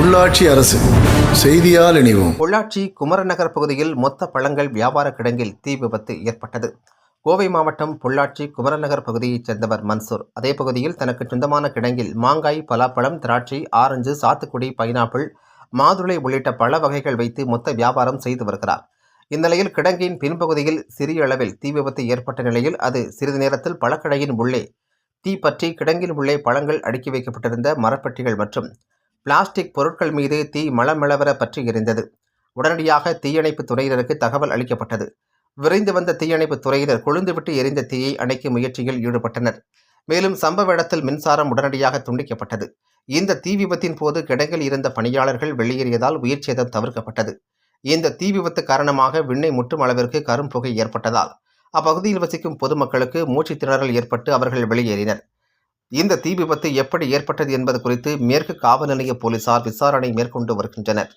உள்ளாட்சி அரசு செய்தியால் இணைவோம். உள்ளாட்சி குமரநகர் பகுதியில் மொத்த பழங்கள் வியாபார கிடங்கில் தீ விபத்து ஏற்பட்டது. கோவை மாவட்டம் பொள்ளாச்சி குமரநகர் பகுதியைச் சேர்ந்தவர் மன்சூர். அதே பகுதியில் தனக்கு சொந்தமான கிடங்கில் மாங்காய் பலாப்பழம் திராட்சை ஆரஞ்சு சாத்துக்குடி பைனாப்பிள் மாதுளை உள்ளிட்ட பல வகைகள் வைத்து மொத்த வியாபாரம் செய்து வருகிறார். இந்நிலையில் கிடங்கின் பின்பகுதியில் சிறிய அளவில் தீ விபத்து ஏற்பட்ட நிலையில் அது சிறிது நேரத்தில் பழக்கடையின் உள்ளே தீ பற்றி கிடங்கின் உள்ளே பழங்கள் அடுக்கி வைக்கப்பட்டிருந்த மரப்பெட்டிகள் மற்றும் பிளாஸ்டிக் பொருட்கள் மீது தீ மளமளவர பற்றி எரிந்தது. உடனடியாக தீயணைப்பு துறையினருக்கு தகவல் அளிக்கப்பட்டது. விரைந்து வந்த தீயணைப்பு துறையினர் கொழுந்துவிட்டு எரிந்த தீயை அணைக்கும் முயற்சியில் ஈடுபட்டனர். மேலும் சம்பவ இடத்தில் மின்சாரம் உடனடியாக துண்டிக்கப்பட்டது. இந்த தீ விபத்தின் போது கிடங்கில் இருந்த பணியாளர்கள் வெளியேறியதால் உயிர் சேதம் தவிர்க்கப்பட்டது. இந்த தீ விபத்து காரணமாக விண்ணை முட்டும் அளவிற்கு கரும் புகை ஏற்பட்டதால் அப்பகுதியில் வசிக்கும் பொதுமக்களுக்கு மூச்சுத் திணறல் ஏற்பட்டு அவர்கள் வெளியேறினர். இந்த தீ விபத்து எப்படி ஏற்பட்டது என்பது குறித்து மேற்கு காவல் நிலைய போலீசார் விசாரணை மேற்கொண்டு வருகின்றனர்.